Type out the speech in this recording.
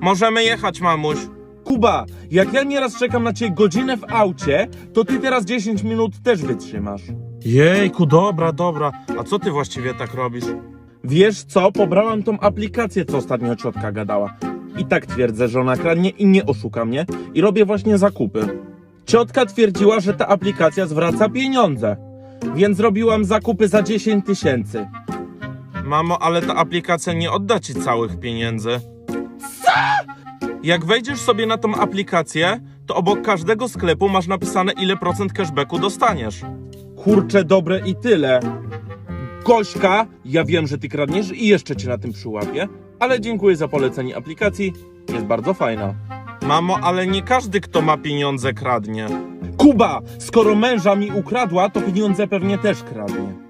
Możemy jechać, mamuś. Kuba, jak ja nieraz czekam na ciebie godzinę w aucie, to ty teraz 10 minut też wytrzymasz. Jejku, dobra, dobra. A co ty właściwie tak robisz? Wiesz co, pobrałam tą aplikację, co ostatnio ciotka gadała. I tak twierdzę, że ona kradnie i nie oszuka mnie i robię właśnie zakupy. Ciotka twierdziła, że ta aplikacja zwraca pieniądze, więc zrobiłam zakupy za 10 tysięcy. Mamo, ale ta aplikacja nie odda ci całych pieniędzy. Co? Jak wejdziesz sobie na tą aplikację, to obok każdego sklepu masz napisane ile procent cashbacku dostaniesz. Kurcze dobre i tyle. Gośka, ja wiem, że ty kradniesz i jeszcze cię na tym przyłapię, ale dziękuję za polecenie aplikacji, jest bardzo fajna. Mamo, ale nie każdy, kto ma pieniądze, kradnie. Kuba, skoro męża mi ukradła, to pieniądze pewnie też kradnie.